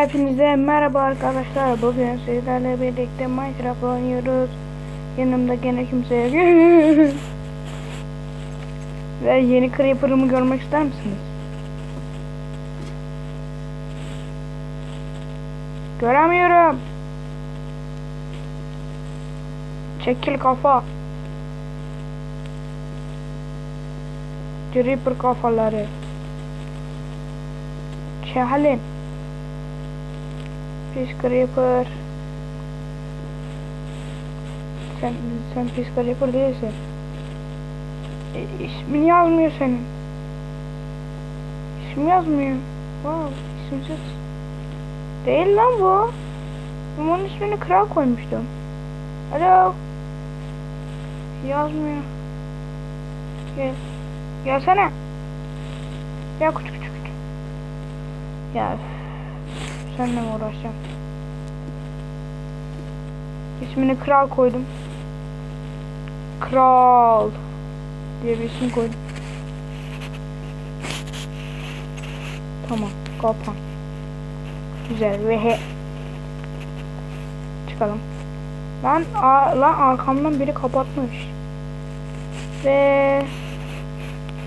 Hepinize merhaba arkadaşlar. Bugün sizlerle birlikte Minecraft oynuyoruz. Yanımda gene kimse yok. Ve yeni Creeper'ımı görmek ister misiniz? Göremiyorum. Çekil kafa. Creeper kafaları. Çehalin. Pis Creeper. Sen, sen Pis Creeper değilsin. E, ismin yazmıyor senin. İsmi yazmıyor. Wow, isimsiz. Değil lan bu. Ben onun ismini kral koymuştum. Alo. Yazmıyor. Gel. Gelsene. Gel küçük küçük küçük. Seninle mi uğraşacağım? İsmini kral koydum. Kral diye bir isim koydum. Tamam, kapan. Güzel ve he. Çıkalım. Lan, a, lan arkamdan biri kapatmış. Ve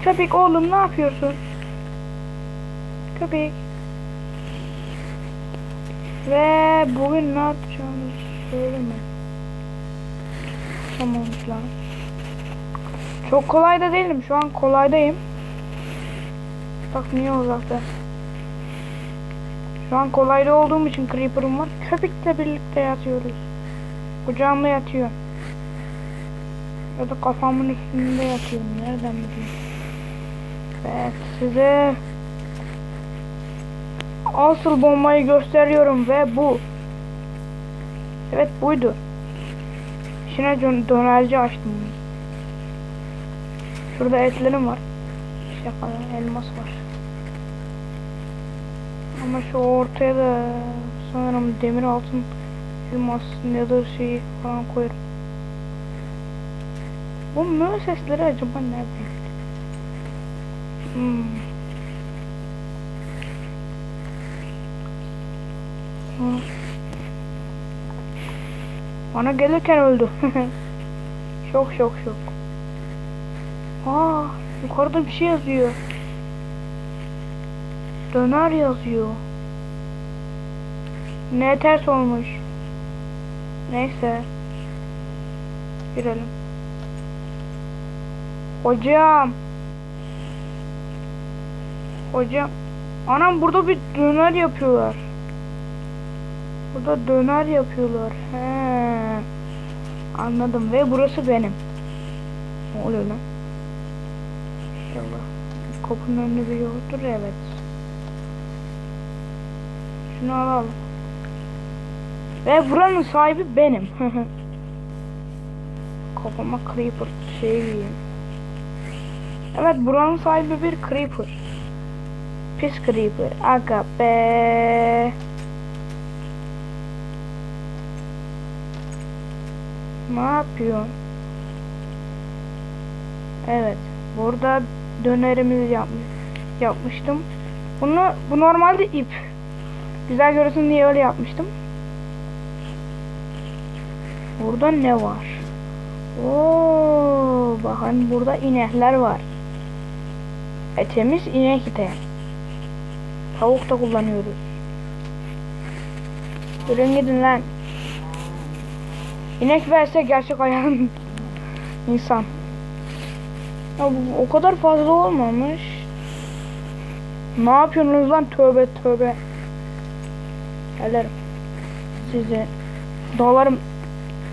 köpek oğlum ne yapıyorsun? Köpek. Ve bugün ne yapacağımızı söyleme. Tamam lan. Çok kolay da değilim. Şu an kolaydayım. Bak niye uzakta. Şu an kolayda olduğum için Creeper'ım var. Köpekle birlikte yatıyoruz. Kucağımda yatıyor. Ya da kafamın üstünde yatıyorum. Nereden bileyim. Evet size asıl bombayı gösteriyorum ve bu. Evet buydu. Dön dönerci açtım. Şurada etlerim var. Şaka elmas var. Ama şu ortaya da sanırım demir altın elmas nether şeyi falan koyarım. Bu mö sesleri acaba nereden? Hmm. Bana gelirken öldü. şok şok şok. Aa, yukarıda bir şey yazıyor. Döner yazıyor. Ne ters olmuş. Neyse. Girelim. Hocam. Hocam. Anam burada bir döner yapıyorlar. Burada döner yapıyorlar. He. Anladım ve burası benim. Ne oluyor lan? İnşallah. Kapının önünde biri yoktur evet. Şunu alalım. Ve buranın sahibi benim. Kafama creeper şey yiyeyim. Evet buranın sahibi bir creeper. Pis creeper. Aga be. Ne yapıyor? Evet. Burada dönerimizi yapmış, yapmıştım. Bunu bu normalde ip. Güzel görünsün diye öyle yapmıştım. Burada ne var? Oo, bakın burada inekler var. Etemiz inek ite. Tavuk da kullanıyoruz. Durun gidin lan. İnek verse gerçek ayağın insan. Ya bu o kadar fazla olmamış. Ne yapıyorsunuz lan tövbe tövbe. Gelirim. Sizi dalarım.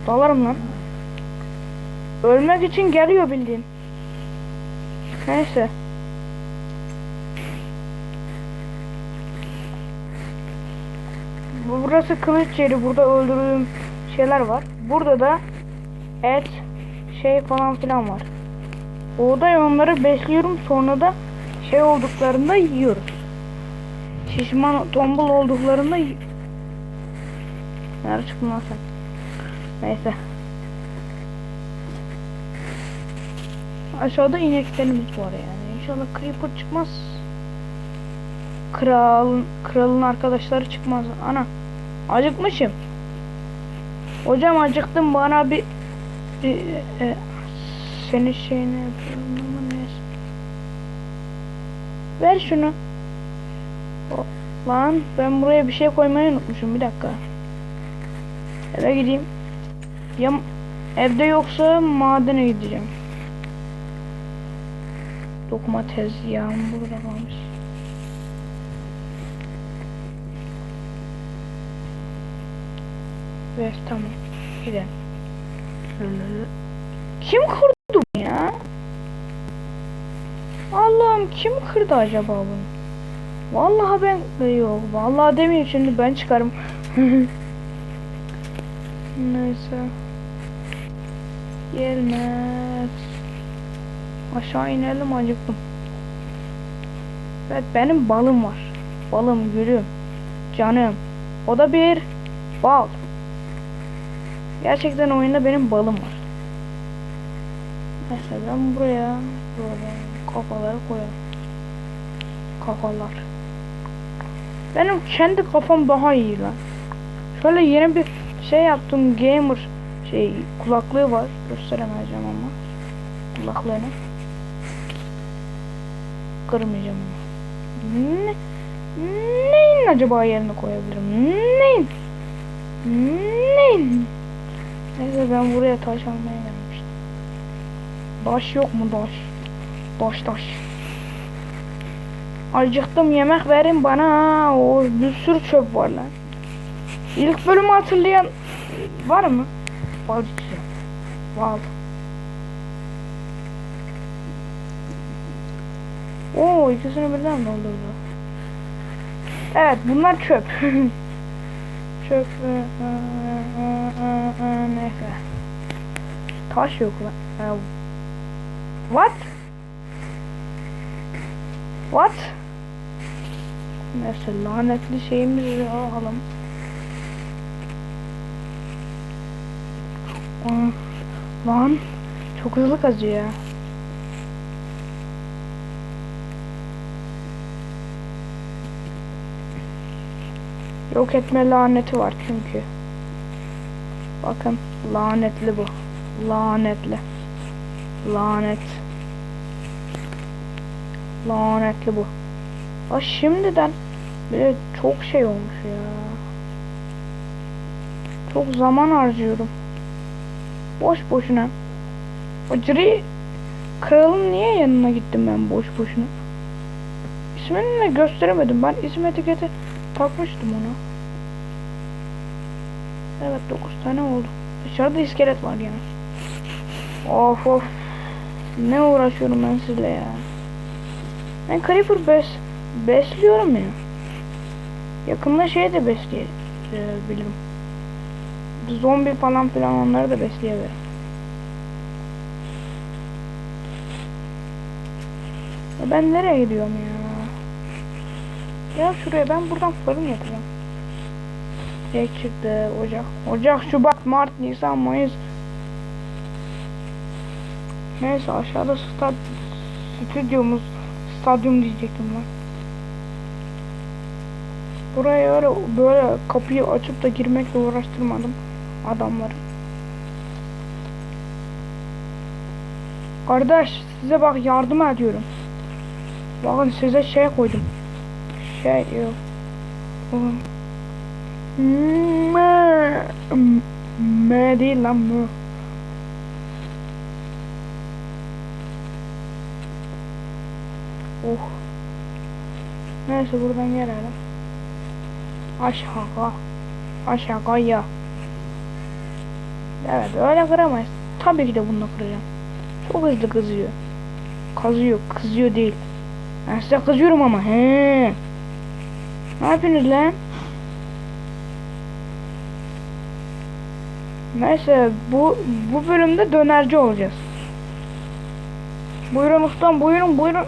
Dalarım lan. Ölmek için geliyor bildiğin. Neyse. Bu- Burası kılıç yeri. Burada öldürdüğüm şeyler var. Burada da et şey falan filan var. Buğday onları besliyorum sonra da şey olduklarında yiyoruz. Şişman tombul olduklarında Nerede çıktın lan sen? Neyse. Aşağıda ineklerimiz var yani. İnşallah creeper çıkmaz. kral kralın arkadaşları çıkmaz. Ana acıkmışım. Hocam acıktım bana bir e, e, senin şeyini. Ver şunu. Lan ben buraya bir şey koymayı unutmuşum bir dakika. Eve gideyim. Ya evde yoksa madene gideceğim. Dokuma tezgahım burada kalmış. Ver tamam. Gidelim. Kim kırdı bunu ya? Allah'ım kim kırdı acaba bunu? Vallahi ben yok. Vallahi demeyeyim şimdi ben çıkarım. Neyse. Gelmez. Aşağı inelim acıktım. Evet benim balım var. Balım, gülüm, canım. O da bir bal. Gerçekten oyunda benim balım var. Neyse ben buraya böyle kafaları koyarım. Kafalar. Benim kendi kafam daha iyi lan. Şöyle yeni bir şey yaptım gamer şey kulaklığı var. Gösteremeyeceğim ama. Kulaklığını. Kırmayacağım ama. Ne, neyin acaba yerine koyabilirim? Neyin? Neyin? Neyse ben buraya taş almaya gelmiştim. Taş yok mu taş? Taş taş. Acıktım yemek verin bana. O bir sürü çöp var lan. İlk bölümü hatırlayan var mı? Var işte. Var. Oo ikisini birden doldurdu. Evet bunlar çöp. çöp. Neyse. Taş yok lan. Ha, What? What? Neyse lanetli şeyimizi alalım. Lan çok hızlı kazıyor. Yok etme laneti var çünkü. Bakın lanetli bu. Lanetli. Lanet. Lanetli bu. Aa, şimdiden bile çok şey olmuş ya. Çok zaman harcıyorum. Boş boşuna. O Ciri kralın niye yanına gittim ben boş boşuna? İsmini de gösteremedim. Ben isim etiketi takmıştım ona. Evet 9 tane oldu. Dışarıda iskelet var yine. Of of. Ne uğraşıyorum ben sizle ya. Ben Creeper bes besliyorum ya. Yakında şey de besleyebilirim. Zombi falan filan onları da besleyebilirim. Ya ben nereye gidiyorum ya? Gel şuraya ben buradan fırın yapacağım. Şey çıktı Ocak. Ocak, Şubat, Mart, Nisan, Mayıs. Neyse aşağıda stad stüdyomuz stadyum diyecektim ben. Buraya öyle böyle kapıyı açıp da girmekle uğraştırmadım adamları. Kardeş size bak yardım ediyorum. Bakın size şey koydum. Şey yok. Oğlum. M, M değil lan M. Oh. Neyse buradan gelelim. Aşağı. Aşağıya. Evet öyle kıramayız. Tabii ki de bunu kıracağım. Çok hızlı kızıyor. Kazıyor. Kızıyor değil. Ben size kızıyorum ama. He. Ne yapıyorsunuz lan? Neyse bu bu bölümde dönerci olacağız. Buyurun ustam buyurun buyurun.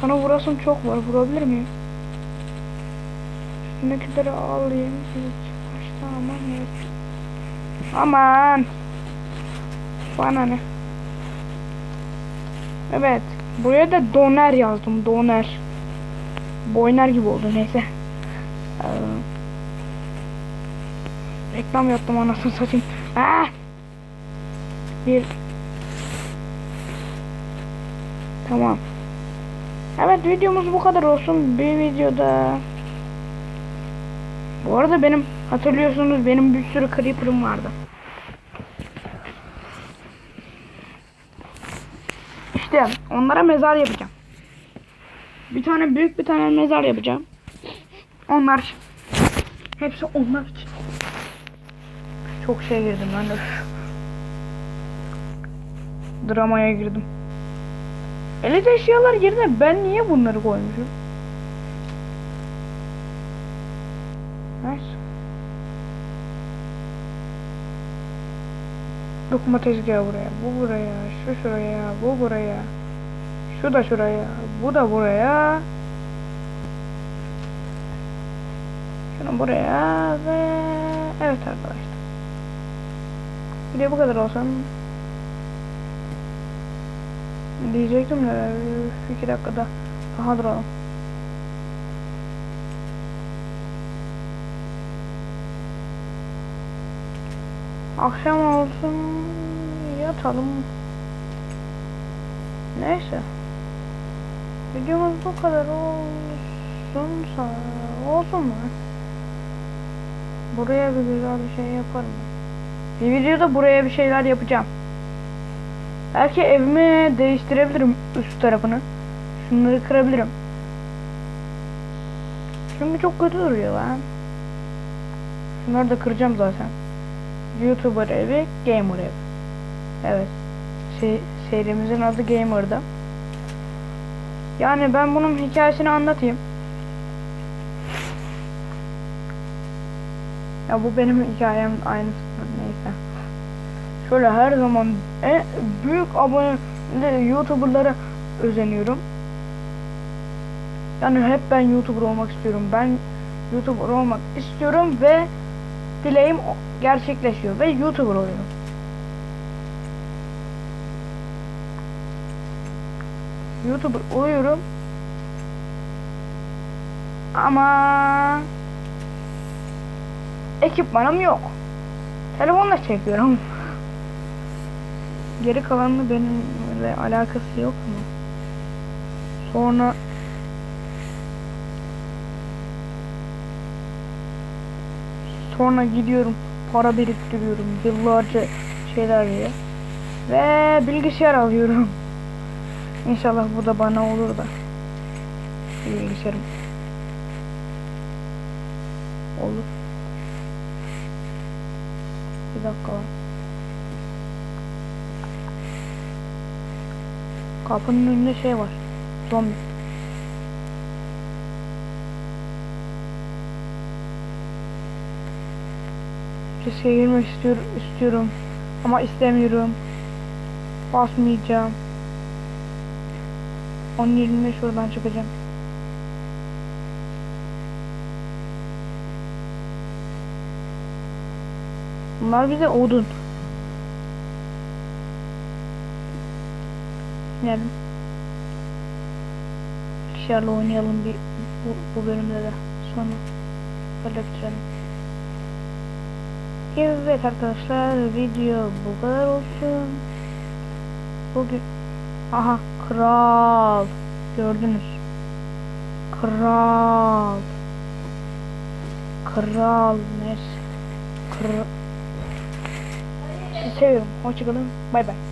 Sana vurasım çok var. Vurabilir miyim? Üstündekileri alayım. Başta aman yok. Aman. Bana ne? Evet. Buraya da doner yazdım. Doner. Boyner gibi oldu neyse. Reklam yaptım anasını satayım. Ah! Bir Tamam. Evet videomuz bu kadar olsun. Bir videoda Bu arada benim hatırlıyorsunuz benim bir sürü creeper'ım vardı. İşte onlara mezar yapacağım. Bir tane büyük bir tane mezar yapacağım. Onlar. Hepsi onlar için. Çok şey girdim de. Üf. Dramaya girdim. Elit eşyalar yerine ben niye bunları koymuşum? Neyse. Dokuma tezgahı buraya, bu buraya, şu şuraya, bu buraya. Şu da şuraya, bu da buraya. Şunu buraya ve evet arkadaşlar. Video bu kadar olsun. Diyecektim de üf, iki dakikada daha duralım. Akşam olsun yatalım. Neyse. Videomuz bu kadar olsun olsun mu? Buraya bir güzel bir şey yaparım. Bir videoda buraya bir şeyler yapacağım. Belki evimi değiştirebilirim üst tarafını. Şunları kırabilirim. Çünkü çok kötü duruyor lan. Şunları da kıracağım zaten. YouTuber evi, gamer evi. Evet. Şey, serimizin adı Gamer'da. Yani ben bunun hikayesini anlatayım. Ya bu benim hikayem aynısı. Şöyle her zaman en büyük aboneli YouTuber'lara özeniyorum. Yani hep ben YouTuber olmak istiyorum. Ben YouTuber olmak istiyorum ve dileğim gerçekleşiyor ve YouTuber oluyorum. YouTuber oluyorum. Ama ekipmanım yok. Telefonla çekiyorum. Geri kalanını benimle alakası yok mu? Sonra sonra gidiyorum para biriktiriyorum yıllarca şeyler diye ve bilgisayar alıyorum. İnşallah bu da bana olur da bilgisayarım olur. Bir dakika lan. Kapının önünde şey var. Zombi. Riske girmek istiyor, istiyorum. Ama istemiyorum. Basmayacağım. 10-25 şuradan çıkacağım. Bunlar bize odun. Yani bilgisayarla oynayalım bir bu, bu bölümde de sonra böyle bitirelim. Evet arkadaşlar video bu kadar olsun. Bugün aha kral gördünüz. Kral. Kral neyse. Kral. Sizi seviyorum. Hoşçakalın. Bay bay.